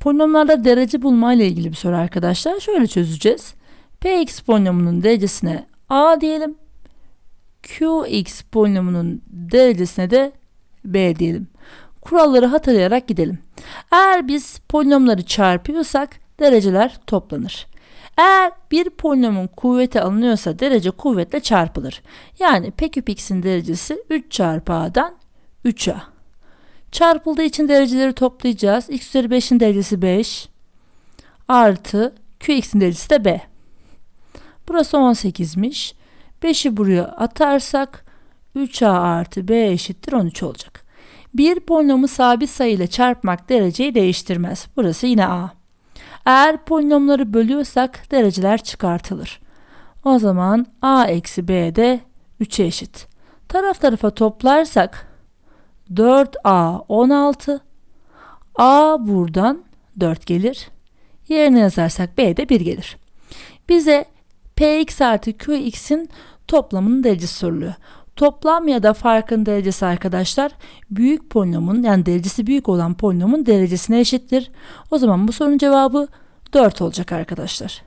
Polinomlarda derece bulma ile ilgili bir soru arkadaşlar. Şöyle çözeceğiz. Px polinomunun derecesine a diyelim. Qx polinomunun derecesine de b diyelim. Kuralları hatırlayarak gidelim. Eğer biz polinomları çarpıyorsak dereceler toplanır. Eğer bir polinomun kuvveti alınıyorsa derece kuvvetle çarpılır. Yani p x'in derecesi 3 çarpı a'dan 3a. Çarpıldığı için dereceleri toplayacağız. x üzeri 5'in derecesi 5 artı qx'in derecesi de b. Burası 18'miş. 5'i buraya atarsak 3a artı b eşittir 13 olacak. Bir polinomu sabit sayı ile çarpmak dereceyi değiştirmez. Burası yine a. Eğer polinomları bölüyorsak dereceler çıkartılır. O zaman a eksi b de 3'e eşit. Taraf tarafa toplarsak 4a 16 a buradan 4 gelir. Yerine yazarsak b de 1 gelir. Bize px artı qx'in toplamının derecesi soruluyor. Toplam ya da farkın derecesi arkadaşlar büyük polinomun yani derecesi büyük olan polinomun derecesine eşittir. O zaman bu sorunun cevabı 4 olacak arkadaşlar.